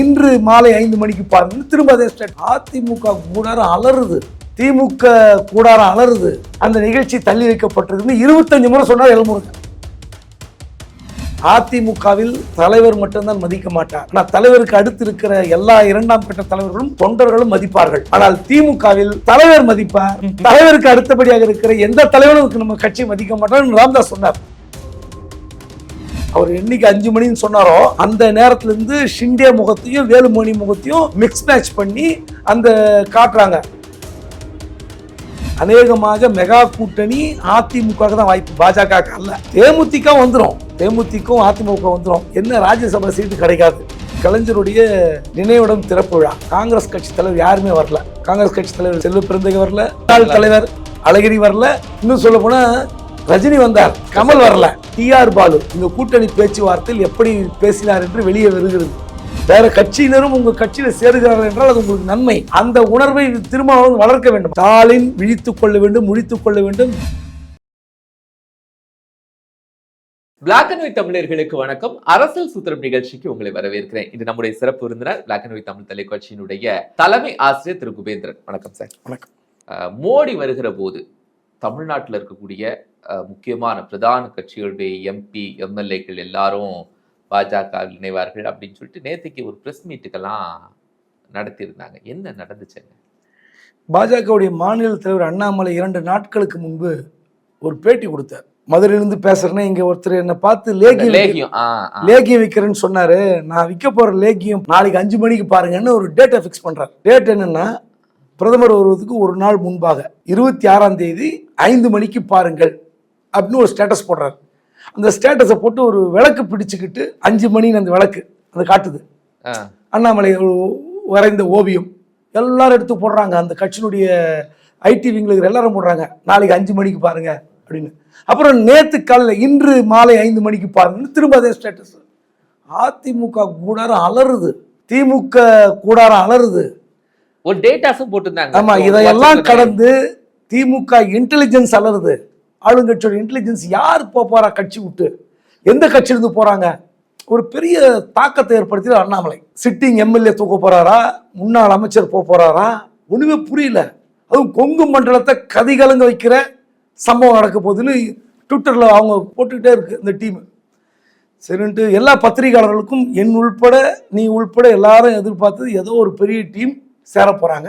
இன்று மாலை ஐந்து மணிக்கு பாருங்க திரும்ப அதே ஸ்டேட் அதிமுக கூடாரம் அலறுது. திமுக கூடாரம் அலறுது. அந்த நிகழ்ச்சி தள்ளி வைக்கப்பட்டிருக்கு இருபத்தஞ்சு முறை சொன்னார் எல்முருகன். அதிமுகவில் தலைவர் மட்டும்தான் மதிக்க மாட்டார். ஆனால் தலைவருக்கு அடுத்து இருக்கிற எல்லா இரண்டாம் கட்ட தலைவர்களும் தொண்டர்களும் மதிப்பார்கள். ஆனால் திமுகவில் தலைவர் மதிப்பார். தலைவருக்கு அடுத்தபடியாக இருக்கிற எந்த தலைவரும் நம்ம கட்சி மதிக்க மாட்டார் ராம்தாஸ் சொன்னார். அவர் என்னைக்கு அஞ்சு மணின்னு சொன்னாரோ அந்த நேரத்துல இருந்து ஷிண்டே முகத்தையும் வேலுமணி முகத்தையும் மிக்ஸ் மேட்ச் பண்ணி அந்த காட்டுறாங்க. அநேகமாக மெகா கூட்டணி அதிமுக தான் வாய்ப்பு. பாஜக அல்ல. தேமுதிக வந்துடும் தேமுதிகவும் அதிமுக வந்துடும் என்ன ராஜ்யசபா சீட்டு கிடைக்காது. கலைஞருடைய நினைவிடம் திறப்பு விழா காங்கிரஸ் கட்சி தலைவர் யாருமே வரல. காங்கிரஸ் கட்சி தலைவர் செல்வ பிறந்தகை வரல. தலைவர் அழகிரி வரல. இன்னும் சொல்ல போனா ரஜினி வந்தார். கமல் வரல. டிஆர் பாலு இந்த கூட்டணி பேச்சுவார்த்தையில் எப்படி பேசினார் என்று வெளியே வருகிறது. வேற கட்சியினரும் உங்க கட்சியில சேருகிறார்கள் என்றால் அது உங்களுக்கு நன்மை. அந்த உணர்வை திரும்பவும் வளர்க்க வேண்டும். ஸ்டாலின் விழித்துக் கொள்ள வேண்டும் முழித்துக் கொள்ள வேண்டும். பிளாக் அண்ட் ஒயிட் தமிழர்களுக்கு வணக்கம். அரசியல் சூத்திரம் நிகழ்ச்சிக்கு உங்களை வரவேற்கிறேன். இது நம்முடைய சிறப்பு விருந்தினர் பிளாக் அண்ட் ஒயிட் தமிழ் தொலைக்காட்சியினுடைய தலைமை ஆசிரியர் திரு. குபேந்திரன். வணக்கம் சார் வணக்கம். மோடி வருகிற போது தமிழ்நாட்டில் இருக்கக்கூடிய முக்கியமான பிரதான கட்சிகளுடைய எம்பி எம்எல்ஏக்கள் எல்லாரும் பாஜகவில் இணைவார்கள் அப்படின்னு சொல்லிட்டு நேற்றுக்கு ஒரு பிரஸ் மீட்டுக்கெல்லாம் நடத்தியிருந்தாங்க. என்ன நடந்துச்சுங்க? பாஜகவுடைய மாநில தலைவர் அண்ணாமலை இரண்டு நாட்களுக்கு முன்பு ஒரு பேட்டி கொடுத்தார். மதுரையிலிருந்து பேசுறேன்னா இங்க ஒருத்தர் என்னை பார்த்து லேகியம் லேகியம். லேகியம் விற்கிறேன்னு சொன்னாரு. நான் விற்க போற லேகியம் நாளைக்கு அஞ்சு மணிக்கு பாருங்கன்னு ஒரு டேட்டை ஃபிக்ஸ் பண்றாரு. டேட் என்னன்னா பிரதமர் வருவதற்கு ஒரு நாள் முன்பாக இருபத்தி ஆறாம் தேதி ஐந்து மணிக்கு பாருங்கள். அப்படின்னு ஒரு ஸ்டேட்டஸ் போடுறாரு. அந்த ஸ்டேட்டஸை போட்டு ஒரு விளக்கு பிடிச்சுக்கிட்டு அஞ்சு மணின்னு அந்த விளக்கு அது காட்டுது. அண்ணாமலை வரைந்த ஓவியம். எல்லாரும் எடுத்து போடுறாங்க. அந்த கட்சியினுடைய ஐடி விங்கில் எல்லாரும் போடுறாங்க. நாளைக்கு அஞ்சு மணிக்கு பாருங்க அப்படின்னு. அப்புறம் நேத்து காலையில் இன்று மாலை ஐந்து மணிக்கு பாருங்கன்னு திரும்ப அதே ஸ்டேட்டஸ் அதிமுக கூடாரம் அலறுது. திமுக கூடாரம் அலறுது. ஒரு டேட்டாஸும் போட்டிருந்தாங்க. ஆமா இதையெல்லாம் கடந்து திமுக இன்டெலிஜென்ஸ் அலறுது. ஆளுங்கட்சியோட இன்டெலிஜென்ஸ் யார் போக கட்சி விட்டு. எந்த கட்சியிலிருந்து போகிறாங்க ஒரு பெரிய தாக்கத்தை ஏற்படுத்தியது அண்ணாமலை. சிட்டிங் எம்எல்ஏ தூக்க போகிறாரா முன்னாள் அமைச்சர் போக போகிறாரா ஒன்றுமே புரியல. அதுவும் கொங்கு மண்டலத்தை கதிகலங்க வைக்கிற சம்பவம் நடக்க போகுதுன்னு ட்விட்டரில் அவங்க போட்டுக்கிட்டே இருக்கு இந்த டீம் சரின்ட்டு எல்லா பத்திரிகையாளர்களுக்கும் என் உள்பட நீ உள்பட எல்லாரும் எதிர்பார்த்தது ஏதோ ஒரு பெரிய டீம் சேர போகிறாங்க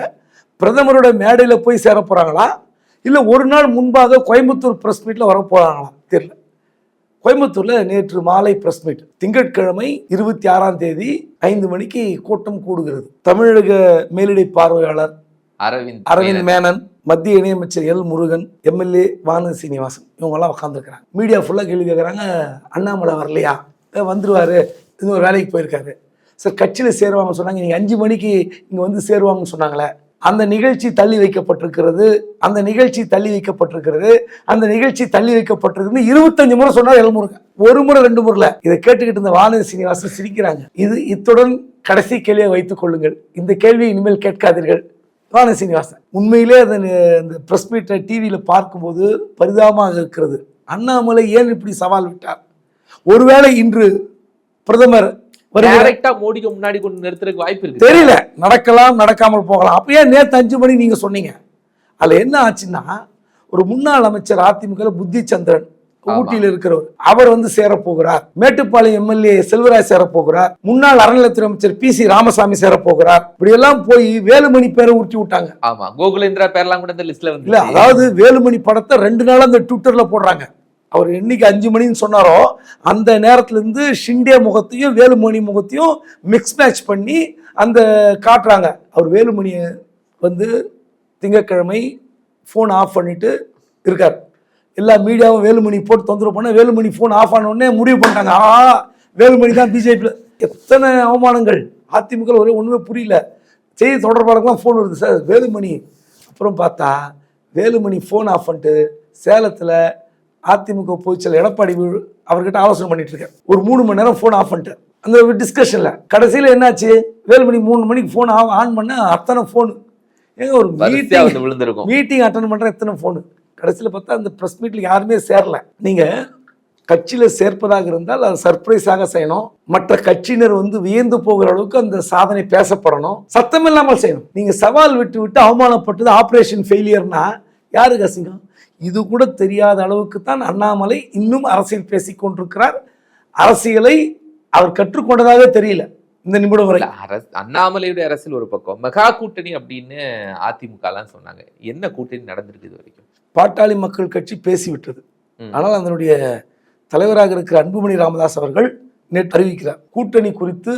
பிரதமரோட மேடையில் போய் சேர போகிறாங்களா இல்லை ஒரு நாள் முன்பாக கோயம்புத்தூர் ப்ரெஸ் மீட்டில் வர போகிறாங்களா தெரியல. கோயம்புத்தூரில் நேற்று மாலை ப்ரெஸ் மீட் திங்கட்கிழமை இருபத்தி ஆறாம் தேதி ஐந்து மணிக்கு கூட்டம் கூடுகிறது. தமிழக மேலிடை பார்வையாளர் அரவிந்த் அரவிந்த் மேனன். மத்திய இணையமைச்சர் எல் முருகன் எம்எல்ஏ வானதி சீனிவாசன் இவங்கெல்லாம் உட்காந்துருக்குறாங்க மீடியா ஃபுல்லாக கேள்வி கேட்குறாங்க அண்ணாமலை வரலையா? "ஏ, வந்துருவாரு. இன்னும் ஒரு வேலைக்கு போயிருக்காரு. சார் கட்சியில் சேருவாங்க சொன்னாங்க. நீங்கள் அஞ்சு மணிக்கு இங்கே வந்து சேருவாங்கன்னு சொன்னாங்களே. அந்த நிகழ்ச்சி தள்ளி வைக்கப்பட்டிருக்கிறது அந்த நிகழ்ச்சி தள்ளி வைக்கப்பட்டிருக்கிறது அந்த நிகழ்ச்சி தள்ளி வைக்கப்பட்டிருக்கிறது இருபத்தஞ்சு முறை சொன்னால் எல்முருகன் ஒரு முறை ரெண்டு முறையில் இதை கேட்டுக்கிட்டு இருந்த வானதி சீனிவாசன் சிரிக்கிறாங்க. இது இத்துடன் கடைசி கேள்வியை வைத்துக் கொள்ளுங்கள். இந்த கேள்வியை இனிமேல் கேட்காதீர்கள். வானதி சீனிவாசன். உண்மையிலே அந்த இந்த ப்ரெஸ் மீட்டை டிவியில் பார்க்கும்போது பரிதாபமாக இருக்கிறது. அண்ணாமலை ஏன் இப்படி சவால் விட்டார்? ஒருவேளை இன்று பிரதமர் டைரக்டா மோடிக்கு முன்னாடி கொண்டு நிறுத்துறதுக்கு வாய்ப்பு இருக்கு. தெரியல. நடக்கலாம் நடக்காமல் போகலாம். அப்ப ஏன் நேற்று அஞ்சு மணி நீங்க சொன்னீங்க? அதுல என்ன ஆச்சுன்னா ஒரு முன்னாள் அமைச்சர் அதிமுக புத்தி சந்திரன் ஆமா. ஊட்டியில் இருக்கிறவர். அவர் வந்து சேரப்போகிறார். மேட்டுப்பாளையம் எம்எல்ஏ செல்வராஜ் சேரப்போகிறார். முன்னாள் அறநிலையத்துறை அமைச்சர் பி சி ராமசாமி சேரப்போகிறார். இப்படி எல்லாம் போய் வேலுமணி பேரை ஊட்டி விட்டாங்க. ஆமா. கோகுலேந்திரா பேர்லாம் கூட இந்த லிஸ்ட்ல வந்து இல்ல அதாவது வேலுமணி படத்தை ரெண்டு நாளா அந்த ட்விட்டர்ல போடுறாங்க. அவர் என்னைக்கு அஞ்சு மணின்னு சொன்னாரோ அந்த நேரத்துலேருந்து ஷிண்டே முகத்தையும் வேலுமணி முகத்தையும் மிக்ஸ் மேட்ச் பண்ணி அந்த காட்டுறாங்க. அவர் வேலுமணியை வந்து திங்கட்கிழமை ஃபோன் ஆஃப் பண்ணிட்டு இருக்கார். எல்லா மீடியாவும் வேலுமணி போட்டு தொந்தரவு பண்ண வேலுமணி ஃபோன் ஆஃப் ஆனோடனே முடிவு பண்ணிட்டாங்க. ஆ வேலுமணி தான் பிஜேபியில் எத்தனை அவமானங்கள்? அதிமுக ஒரே ஒன்றுமே புரியல. செய்தி தொடர்பாளருக்குலாம் ஃபோன் வருது. சார் வேலுமணி. அப்புறம் பார்த்தா வேலுமணி ஃபோன் ஆஃப் பண்ணிட்டு சேலத்தில் அதிமுக பொதுச்செயலர் எடப்பாடி அவர்கிட்ட ஆலோசனை பண்ணிட்டு இருக்கேன் ஒரு மூணு மணி நேரம் ஃபோன் ஆஃப் பண்ணிட்டேன். அந்த டிஸ்கஷனில் கடைசியில் என்னாச்சு? வேலுமணி மூணு மணிக்கு ஃபோன் ஆன் பண்ண அத்தனை ஃபோன் ஏங்க ஒரு மீட்டிங் விழுந்திருக்கும். மீட்டிங் அட்டன் பண்ணுற எத்தனை ஃபோனு கடைசியில் பார்த்தா அந்த ப்ரெஸ் மீட்டில் யாருமே சேரல. நீங்கள் கட்சியில சேர்ப்பதாக இருந்தால் அது சர்ப்ரைஸாக செய்யணும். மற்ற கட்சியினர் வந்து வியந்து போகிற அளவுக்கு அந்த சாதனை பேசப்படணும். சத்தம் இல்லாமல் செய்யணும். நீங்க சவால் விட்டு விட்டு அவமானப்பட்டது ஆபரேஷன் ஃபெயிலியர்னா யாருக்கு அசிங்கம் இது கூட தெரியாத அளவுக்கு தான் அண்ணாமலை இன்னும் அரசியல் பேசிக் கொண்டிருக்கிறார். அரசியலை அவர் கற்றுக்கொண்டதாக தெரியல இந்த நிமிடம் வரை. அண்ணாமலையுடைய அரசியல் ஒரு பக்கம். மெகா கூட்டணி அப்படின்னு அதிமுக எல்லாம் சொன்னாங்க. என்ன கூட்டணி நடந்திருக்கு இது வரைக்கும்? பாட்டாளி மக்கள் கட்சி பேசிவிட்டது. ஆனால் அதனுடைய தலைவராக இருக்கிற அன்புமணி ராமதாஸ் அவர்கள் நேற்று அறிவிக்கிறார். கூட்டணி குறித்து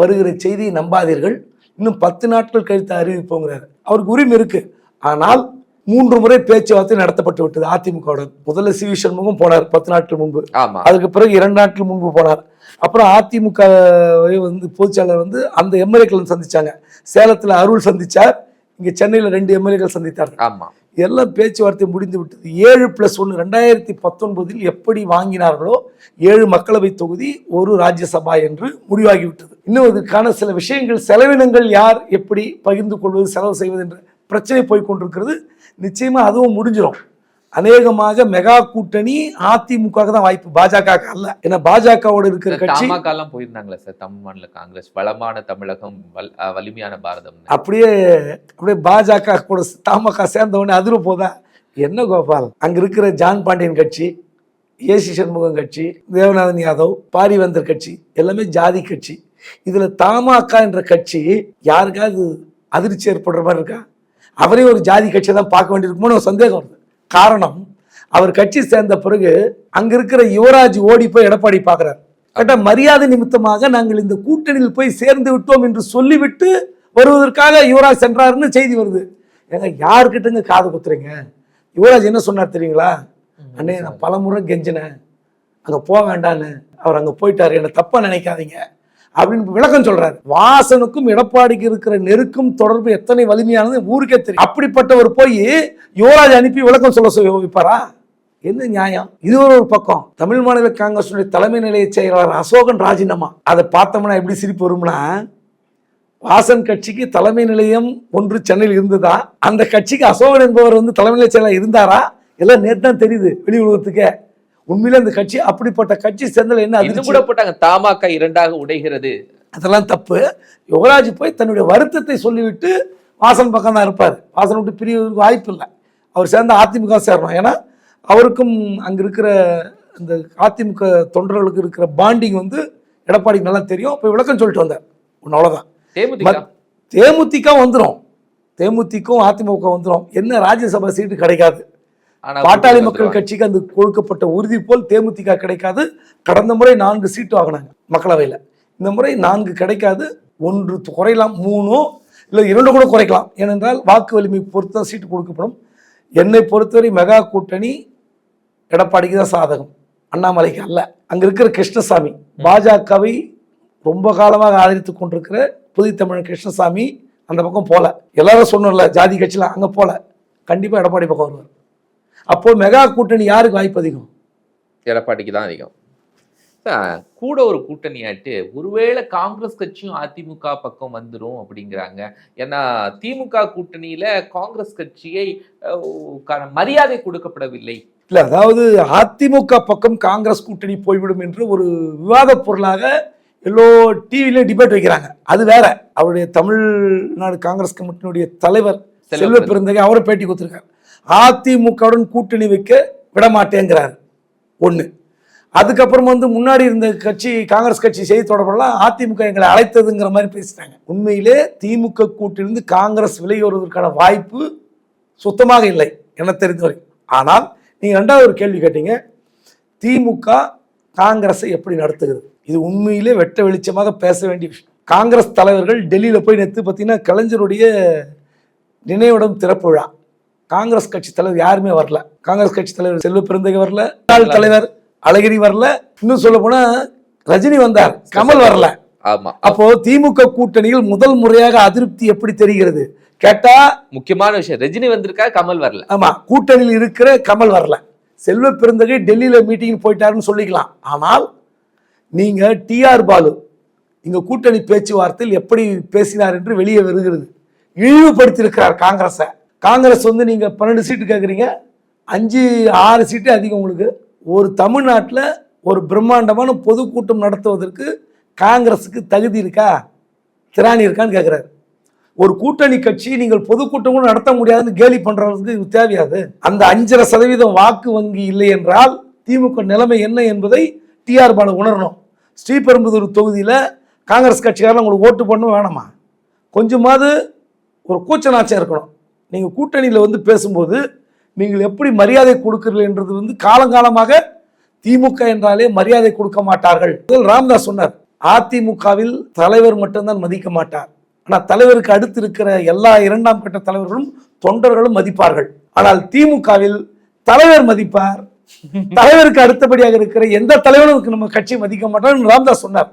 வருகிற செய்தியை நம்பாதீர்கள். இன்னும் பத்து நாட்கள் கழித்து அறிவிப்போங்கிறார். அவருக்கு உரிமை இருக்கு. ஆனால் மூன்று முறை பேச்சுவார்த்தை நடத்தப்பட்டு விட்டது. அதிமுகவுடன் முதல்ல சி வி சண்முகம் போனார் பத்து நாட்கள் முன்பு. ஆமா. அதுக்கு பிறகு இரண்டு நாட்கள் முன்பு போனார். அப்புறம் அதிமுக வந்து பொதுச்செயலாளர் வந்து அந்த எம்எல்ஏக்கள் சந்திச்சாங்க. சேலத்தில் அருள் சந்திச்சார். இங்கே சென்னையில் ரெண்டு எம்எல்ஏக்கள் சந்தித்தார். ஆமா. எல்லாம் பேச்சுவார்த்தை முடிந்து விட்டது. ஏழு பிளஸ் ஒன்று ரெண்டாயிரத்தி பத்தொன்பதில் எப்படி வாங்கினார்களோ ஏழு மக்களவை தொகுதி ஒரு ராஜ்யசபா என்று முடிவாகிவிட்டது இன்னும் இதுக்கான சில விஷயங்கள் செலவினங்கள் யார் எப்படி பகிர்ந்து கொள்வது செலவு செய்வது என்ற பிரச்சனை போய் கொண்டிருக்கிறது நிச்சயமா அதுவும் முடிஞ்சிடும் அநேகமாக மெகா கூட்டணி அதிமுக தான் வாய்ப்பு. பாஜக அல்ல. ஏன்னா பாஜகவோட இருக்கிற கட்சி எல்லாம் போயிருந்தாங்களே சார் தமிழ் மாநில காங்கிரஸ் வளமான தமிழகம் வலிமையான பாரதம். அப்படியே அப்படியே பாஜக கூட தமாக சேர்ந்த உடனே அதிர போதா? என்ன கோபால்? அங்க இருக்கிற ஜான் பாண்டியன் கட்சி ஏசி சண்முகம் கட்சி தேவநாதன் யாதவ் பாரிவேந்தர் கட்சி எல்லாமே ஜாதி கட்சி. இதுல தமாக என்ற கட்சி யாருக்காவது அதிர்ச்சி ஏற்படுற மாதிரி இருக்கா? அவரே ஒரு ஜாதி கட்சியை தான் பார்க்க வேண்டியிருக்குமோன்னு ஒரு சந்தேகம் வருது. காரணம் அவர் கட்சி சேர்ந்த பிறகு அங்க இருக்கிற யுவராஜ் ஓடி போய் எடப்பாடி பார்க்கிறார். கேட்டா மரியாதை நிமித்தமாக நாங்கள் இந்த கூட்டணியில் போய் சேர்ந்து விட்டோம் என்று சொல்லிவிட்டு வருவதற்காக யுவராஜ் சென்றாருன்னு செய்தி வருது. ஏங்க யாருக்கிட்டங்க காது குத்துறீங்க? யுவராஜ் என்ன சொன்னார் தெரியுங்களா? அண்ணே நான் பலமுறை கெஞ்சினேன். அங்க போக வேண்டான்னு. அவர் அங்க போயிட்டாரு. என்ன தப்பா நினைக்காதீங்க. அப்படின்னு விளக்கம் சொல்றாரு. வாசனுக்கும் எடப்பாடிக்கு இருக்கிற நெருக்கும் தொடர்பு எத்தனை வலிமையானது ஊருக்கே தெரியும். அப்படிப்பட்டவர் போய் யுவராஜ் அனுப்பி விளக்கம் சொல்ல வைப்பாரா? என்ன நியாயம்? இது ஒரு ஒரு பக்கம். தமிழ் மாநில காங்கிரஸுடைய தலைமை நிலைய செயலாளர் அசோகன் ராஜினாமா. அதை பார்த்தோம்னா எப்படி சிரிப்பு வரும்னா வாசன் கட்சிக்கு தலைமை நிலையம் ஒன்று சென்னையில் இருந்ததா? அந்த கட்சிக்கு அசோகன் என்பவர் வந்து தலைமை நிலைய செயலாளர் இருந்தாரா? எல்லாம் நேற்று தான் தெரியுது வெளி உலகத்துக்கே. உண்மையிலே அந்த கட்சி அப்படிப்பட்ட கட்சி சேர்ந்தல என்ன அதிர்ச்சி? கூட போட்டாங்க தமாக இரண்டாக உடைகிறது. அதெல்லாம் தப்பு. யுவராஜ் போய் தன்னுடைய வருத்தத்தை சொல்லிவிட்டு வாசன் பக்கம் தான் இருப்பார். வாசன் விட்டு பிரியறதுக்கு வாய்ப்பு இல்லை. அவர் சேர்ந்த அதிமுக சேரணும். ஏன்னா அவருக்கும் அங்கே இருக்கிற இந்த அதிமுக தொண்டர்களுக்கு இருக்கிற பாண்டிங் வந்து எடப்பாடிக்கு நல்லா தெரியும். இப்போ விளக்கம் சொல்லிட்டு வந்தார். ஒன்று அவ்வளோதான் தேமுதிக? வந்துடும் தேமுதிகவும் அதிமுக வந்துடும் என்ன ராஜ்யசபா சீட்டு கிடைக்காது. பாட்டாளி மக்கள். கட்சிக்கு அந்த கொடுக்கப்பட்ட உறுதி போல் தேமுதிக கிடைக்காது. கடந்த முறை நான்கு சீட்டு வாங்கினாங்க மக்களவையில். இந்த முறை நான்கு கிடைக்காது. ஒன்று குறையலாம் மூணோ இல்லை இரண்டு கூட குறைக்கலாம். ஏனென்றால் வாக்கு வலிமை பொறுத்து தான் சீட்டு கொடுக்கப்படும். என்னை பொறுத்தவரை மெகா கூட்டணி எடப்பாடிக்கு தான் சாதகம். அண்ணாமலைக்கு அல்ல. அங்க இருக்கிற கிருஷ்ணசாமி பாஜகவை ரொம்ப காலமாக ஆதரித்து கொண்டிருக்கிற புதிய தமிழ் கிருஷ்ணசாமி அந்த பக்கம் போல. எல்லாரும் சொன்னோம்ல ஜாதி கட்சியில் அங்க போல. கண்டிப்பா எடப்பாடி பக்கம் வருவார். அப்போ மெகா கூட்டணி யாருக்கு வாய்ப்பு அதிகம்? எடப்பாடிக்கு தான் அதிகம். கூட ஒரு கூட்டணியாட்டு ஒருவேளை காங்கிரஸ் கட்சியும் அதிமுக பக்கம் வந்துரும் அப்படிங்கிறாங்க. ஏன்னா திமுக கூட்டணியில காங்கிரஸ் கட்சியை மரியாதை கொடுக்கப்படவில்லை. இல்ல அதாவது அதிமுக பக்கம் காங்கிரஸ் கூட்டணி போய்விடும் என்று ஒரு விவாத பொருளாக எல்லோ டிவிலையும் டிபேட் வைக்கிறாங்க. அது வேற. அவருடைய தமிழ்நாடு காங்கிரஸ் கமிட்டியினுடைய தலைவர் செல்வ பெருந்தகை அவரை பேட்டி கொடுத்துருக்காரு. அதிமுகவுடன் கூட்டணி வைக்க விட ஒன்று அதுக்கப்புறம் வந்து முன்னாடி இருந்த கட்சி காங்கிரஸ் கட்சி செய்தி தொடர்பெல்லாம் அதிமுக எங்களை அழைத்ததுங்கிற மாதிரி பேசிட்டாங்க. உண்மையிலே திமுக கூட்டிலிருந்து காங்கிரஸ் விலையேறுவதற்கான வாய்ப்பு சுத்தமாக இல்லை என தெரிந்தவரை. ஆனால் நீங்கள் ரெண்டாவது ஒரு கேள்வி கேட்டீங்க. திமுக காங்கிரஸை எப்படி நடத்துகிறது? இது உண்மையிலே வெட்ட வெளிச்சமாக பேச வேண்டிய விஷயம். காங்கிரஸ் தலைவர்கள் டெல்லியில் போய் நேற்று பார்த்தீங்கன்னா கலைஞருடைய நினைவிடம் திறப்பு விழா. காங்கிரஸ் கட்சி தலைவர் யாருமே வரல. காங்கிரஸ் கட்சி தலைவர் செல்வ பெருந்தகை வரல முன்னாள் தலைவர் அழகிரி வரல. இன்னும் சொல்ல போனா ரஜினி வந்தார் கமல் வரல. ஆமா. அப்போ திமுக கூட்டணியில் முதல் முறையாக அதிருப்தி எப்படி தெரிகிறது? கேட்டா முக்கியமான விஷயம் ரஜினி வந்திருக்கா கமல் வரல. ஆமா கூட்டணியில் இருக்கிற கமல் வரல. செல்வ பெருந்தகை டெல்லியில மீட்டிங் போயிட்டாருன்னு சொல்லிக்கலாம். ஆனால் நீங்க டிஆர் பாலு இங்க கூட்டணி பேச்சுவார்த்தையில் எப்படி பேசினார் என்று வெளியே வருகிறது. இழிவுபடுத்தியிருக்கிறார் காங்கிரஸை. காங்கிரஸ் வந்து நீங்கள் பன்னெண்டு சீட்டு கேட்குறீங்க அஞ்சு ஆறு சீட்டு அதிகம் உங்களுக்கு. ஒரு தமிழ்நாட்டில் ஒரு பிரம்மாண்டமான பொதுக்கூட்டம் நடத்துவதற்கு காங்கிரஸுக்கு தகுதி இருக்கா? திராணி இருக்கான்னு கேட்குறாரு ஒரு கூட்டணி கட்சி நீங்கள் பொதுக்கூட்டம் கூட நடத்த முடியாதுன்னு கேலி பண்ணுறதுக்கு தேவையாது. அந்த அஞ்சரை சதவீதம் வாக்கு வங்கி இல்லை என்றால் திமுக நிலைமை என்ன என்பதை டிஆர் பாலு உணரணும். ஸ்ரீபெரும்புதூர் தொகுதியில் காங்கிரஸ் கட்சிக்காரன் உங்களுக்கு ஓட்டு பண்ண வேணாமா? கொஞ்சமாவது ஒரு கூச்ச நாச்சம் இருக்கணும். நீங்கள் கூட்டணியில் வந்து பேசும்போது நீங்கள் எப்படி மரியாதை கொடுக்கிறீர்கள் என்றது வந்து காலங்காலமாக திமுக என்றாலே மரியாதை கொடுக்க மாட்டார்கள். முதல் சொன்னார் அதிமுகவில் தலைவர் மட்டும்தான் மதிக்க மாட்டார். ஆனால் தலைவருக்கு அடுத்து இருக்கிற எல்லா இரண்டாம் கட்ட தலைவர்களும் தொண்டர்களும் மதிப்பார்கள். ஆனால் திமுகவில் தலைவர் மதிப்பார். தலைவருக்கு அடுத்தபடியாக இருக்கிற எந்த தலைவரும் நம்ம கட்சி மதிக்க மாட்டார் ராம்தாஸ் சொன்னார்.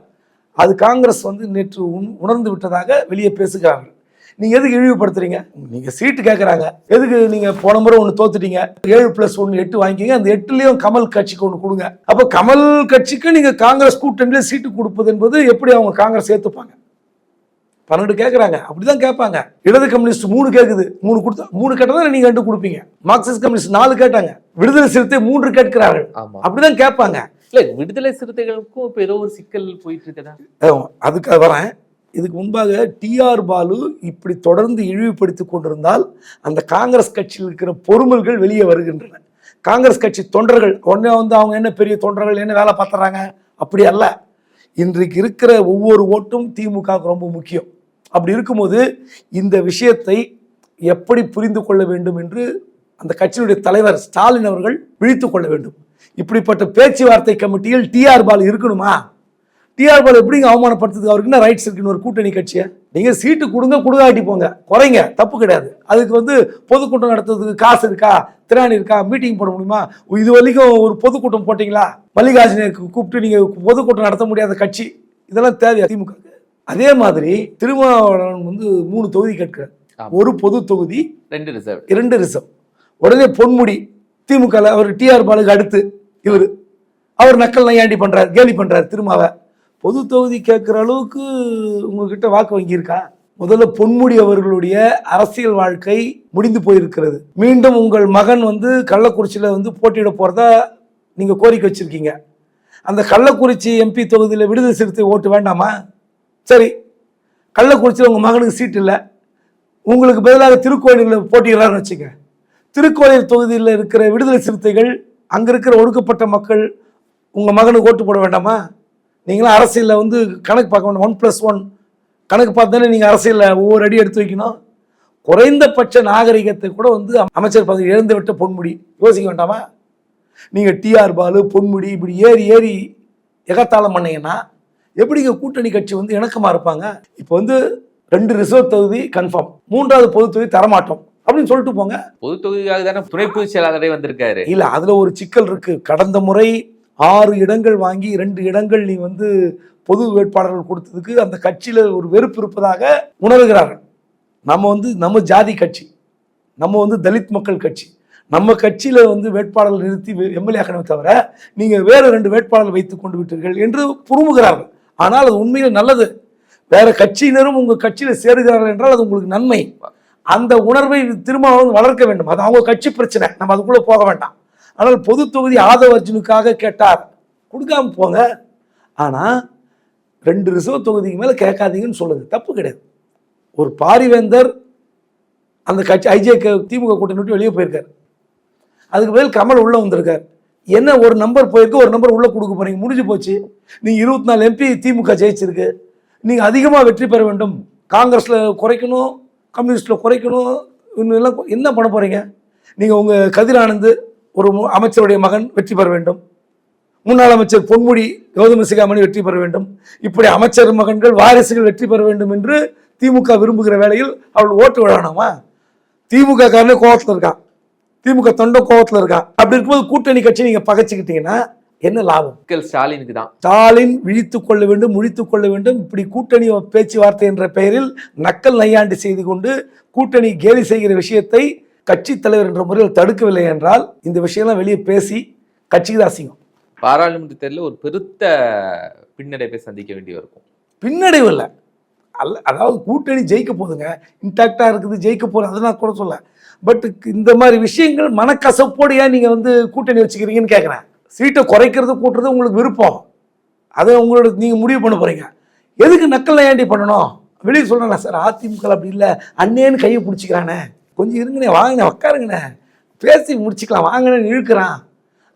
அது காங்கிரஸ் வந்து நேற்று உணர்ந்து விட்டதாக வெளியே பேசுகிறார்கள். நீங்க எதுக்கு இழிவுபடுத்துறீங்க? நீங்க சீட்டு கேட்குறாங்க எதுக்கு நீங்க போன முறை ஒன்று தோத்துட்டீங்க? ஏழு பிளஸ் ஒன்று எட்டு வாங்கிக்கிங்க. அந்த எட்டுலயும் கமல் கட்சிக்கு ஒன்று கொடுங்க. அப்போ கமல் கட்சிக்கு நீங்க காங்கிரஸ் கூட்டணியில சீட்டு கொடுப்பது என்பது எப்படி அவங்க காங்கிரஸ் ஏத்துப்பாங்க? பன்னெண்டு கேட்குறாங்க அப்படிதான் கேட்பாங்க. இடது கம்யூனிஸ்ட் மூணு கேட்குது மூணு கொடுத்தா மூணு கேட்டதான் நீங்க ரெண்டு கொடுப்பீங்க? மார்க்சிஸ்ட் கம்யூனிஸ்ட் நாலு கேட்டாங்க. விடுதலை சிறுத்தை மூன்று கேட்கிறார்கள். அப்படிதான் கேட்பாங்க. இல்ல விடுதலை சிறுத்தைகளுக்கும் இப்ப ஏதோ ஒரு சிக்கல் போயிட்டு இருக்குதா? அதுக்கு வரேன். இதுக்கு முன்பாக டிஆர் பாலு இப்படி தொடர்ந்து இழிவுபடுத்தி கொண்டிருந்தால் அந்த காங்கிரஸ் கட்சியில் இருக்கிற பொறுமல்கள் வெளியே வருகின்றன. காங்கிரஸ் கட்சி தொண்டர்கள் உடனே வந்து அவங்க என்ன பெரிய தொண்டர்கள் என்ன வேலை பார்த்துறாங்க? அப்படி அல்ல. இன்றைக்கு இருக்கிற ஒவ்வொரு ஓட்டும் திமுகவுக்கு ரொம்ப முக்கியம். அப்படி இருக்கும்போது இந்த விஷயத்தை எப்படி புரிந்து கொள்ள வேண்டும் என்று அந்த கட்சியினுடைய தலைவர் ஸ்டாலின் அவர்கள் விழித்து கொள்ள வேண்டும். இப்படிப்பட்ட பேச்சுவார்த்தை கமிட்டியில் டிஆர் பால் இருக்கணுமா? டிஆர் பால் எப்படிங்க அவமானப்படுத்துறதுக்கு அவருக்கு என்ன ரைட்ஸ் இருக்குன்னு ஒரு கூட்டணி கட்சியை? நீங்க சீட்டு கொடுங்க கொடுக்காட்டி போங்க. குறைங்க தப்பு கிடையாது. அதுக்கு வந்து பொதுக்கூட்டம் நடத்துறதுக்கு காசு இருக்கா? திராணி இருக்கா? மீட்டிங் போட முடியுமா? இது வரைக்கும் ஒரு பொதுக்கூட்டம் போட்டிங்களா? மல்லிகார்ஜுனை கூப்பிட்டு நீங்க பொதுக்கூட்டம் நடத்த முடியாத கட்சி. இதெல்லாம் தேவையா திமுக அதே மாதிரி திருமாவளவன் வந்து மூணு தொகுதி கேட்கிறார். ஒரு பொது தொகுதி ரெண்டு ரிசர்வ் இரண்டு ரிசர்வ் உடனே பொன்முடி திமுக அவர் டிஆர் பாலுக்கு அடுத்து இவர். அவர் நக்கல் நையாண்டி பண்றார்? கேலி பண்றார் திருமாவை. பொது தொகுதி கேட்குற அளவுக்கு உங்ககிட்ட வாக்கு வங்கி இருக்கா முதல்ல பொன்முடி அவர்களுடைய அரசியல் வாழ்க்கை முடிந்து போயிருக்கிறது. மீண்டும் உங்கள் மகன் வந்து கள்ளக்குறிச்சியில் வந்து போட்டியிட போகிறதா நீங்கள் கோரிக்கை வச்சுருக்கீங்க. அந்த கள்ளக்குறிச்சி எம்பி தொகுதியில் விடுதலை சிறுத்தை ஓட்டு வேண்டாமா? சரி. கள்ளக்குறிச்சியில் உங்கள் மகனுக்கு சீட் இல்லை. உங்களுக்கு பதிலாக திருக்கோயிலில் போட்டியிடலாம்னு வச்சுங்க திருக்கோயில் தொகுதியில் இருக்கிற விடுதலை சிறுத்தைகள் அங்கே இருக்கிற ஒடுக்கப்பட்ட மக்கள் உங்கள் மகனுக்கு ஓட்டு போட வேண்டாமா? நீங்களாம் அரசியலில் வந்து கணக்கு பார்க்க வேண்டாம் ஒன் ப்ளஸ் ஒன் கணக்கு பார்த்தாலே நீங்கள் அரசியலில் ஒவ்வொரு அடி எடுத்து வைக்கணும். குறைந்தபட்ச நாகரிகத்தை கூட வந்து அமைச்சர் பதவி இழந்து விட்ட பொன்முடி. யோசிக்க வேண்டாமா? நீங்கள் டிஆர் பாலு பொன்முடி இப்படி ஏறி ஏறி எகத்தாளம் பண்ணீங்கன்னா எப்படிங்க கூட்டணி கட்சி வந்து இணக்கமாக இருப்பாங்க? இப்போ வந்து ரெண்டு ரிசர்வ் தொகுதி கன்ஃபார்ம் மூன்றாவது பொது தொகுதி தரமாட்டோம். அப்படின்னு சொல்லிட்டு போங்க. பொது தொகுதிக்காக தானே துணை பொதுச் செயலாளரே வந்திருக்காரு. இல்ல அதுல ஒரு சிக்கல் இருக்கு. கடந்த முறை ஆறு இடங்கள் வாங்கி ரெண்டு இடங்கள் நீ வந்து பொது வேட்பாளர்கள் கொடுத்ததுக்கு அந்த கட்சியில் ஒரு வெறுப்பு இருப்பதாக உணர்கிறார்கள். நம்ம வந்து நம்ம ஜாதி கட்சி நம்ம வந்து தலித் மக்கள் கட்சி நம்ம கட்சியில் வந்து வேட்பாளர்கள் நிறுத்தி எம்எல்ஏ ஆக்கணுமே தவிர நீங்கள் வேறு ரெண்டு வேட்பாளர்கள் வைத்துக் கொண்டு விட்டீர்கள் என்று புருமுகிறார்கள் ஆனால் அது உண்மையில் நல்லது. வேற கட்சியினரும் உங்கள் கட்சியில் சேருகிறார்கள் என்றால் அது உங்களுக்கு நன்மை. அந்த உணர்வை திரும்ப வந்து வளர்க்க வேண்டும். அது அவங்க கட்சி பிரச்சனை. நம்ம அதுக்குள்ளே போக வேண்டாம். ஆனால் பொது தொகுதி ஆதவ அர்ஜுனுக்காக கேட்டார். கொடுக்காம போங்க. ஆனால் ரெண்டு ரிசர்வ் தொகுதிக்கு மேலே கேட்காதீங்கன்னு சொல்லுங்க. தப்பு கிடையாது. ஒரு பாரிவேந்தர் அந்த கட்சி ஐஜேக்கு திமுக கூட்டணி விட்டு வெளியே போயிருக்கார். அதுக்கு பதில் கமல் உள்ளே வந்திருக்கார். என்ன ஒரு நம்பர் போயிருக்கு ஒரு நம்பர் உள்ளே கொடுக்க போகிறீங்க முடிஞ்சு போச்சு. நீங்கள் இருபத்தி நாலு எம்பி திமுக ஜெயிச்சிருக்கு. நீங்கள் அதிகமாக வெற்றி பெற வேண்டும். காங்கிரஸில் குறைக்கணும் கம்யூனிஸ்ட்டில் குறைக்கணும் இன்னும் எல்லாம் என்ன பண்ண போகிறீங்க நீங்கள் உங்கள் கதிர் ஒரு அமைச்சருடைய மகன் வெற்றி பெற வேண்டும். முன்னாள் அமைச்சர் பொன்முடி கௌதம சிகாமணி வெற்றி பெற வேண்டும். இப்படி அமைச்சர் மகன்கள் வாரிசுகள் வெற்றி பெற வேண்டும் என்று திமுக விரும்புகிற வேளையில் அவள் ஓட்டு விழானாமா? திமுக காரனே கோவத்தில் இருக்கான் திமுக தொண்டை கோவத்தில் இருக்கான் அப்படி இருக்கும்போது கூட்டணி கட்சி நீங்க பகைச்சுக்கிட்டீங்கன்னா என்ன லாபம்? ஸ்டாலினுக்கு தான். ஸ்டாலின் விழித்துக் கொள்ள வேண்டும் முழித்துக் கொள்ள வேண்டும். இப்படி கூட்டணி பேச்சுவார்த்தை என்ற பெயரில் நக்கல் நையாண்டி செய்து கொண்டு கூட்டணி கேலி செய்கிற விஷயத்தை கட்சி தலைவர் என்ற முறையில் தடுக்கவில்லை என்றால் இந்த விஷயம்லாம் வெளியே பேசி கட்சிக்கு தான் அசிங்கம். பாராளுமன்ற தேர்தலில் ஒரு பெருத்த பின்னடைவை சந்திக்க வேண்டி இருக்கும். பின்னடைவு இல்லை. அல்ல அதாவது கூட்டணி ஜெயிக்க போகுதுங்க இன்டாக்டாக இருக்குது ஜெயிக்க போகுது அதை நான் கூட சொல்ல. பட் இந்த மாதிரி விஷயங்கள் மனக்கசப்போடு ஏன் நீங்கள் வந்து கூட்டணி வச்சுக்கிறீங்கன்னு கேட்குறேன் சீட்டை குறைக்கிறது கூட்டுறது உங்களுக்கு விருப்பம். அதை உங்களோட நீங்கள் முடிவு பண்ண போகிறீங்க எதுக்கு நக்கல் ஏண்டி பண்ணணும்? வெளியே சொல்கிறேன் சார் அதிமுக அப்படி இல்லை. அண்ணேன்னு கையை பிடிச்சிக்கிறானே. கொஞ்சம் இருங்கண்ணே வாங்கண்ணே உட்காருங்கண்ணே பேசி முடிச்சுக்கலாம் வாங்கண்ணே இழுக்கிறான்.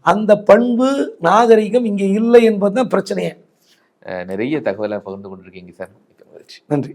அந்த பண்பு நாகரிகம் இங்கே இல்லை என்பது தான் பிரச்சனையே. நிறைய தகவலை பகிர்ந்து கொண்டிருக்கீங்க சார். மிக்க மகிழ்ச்சி. நன்றி.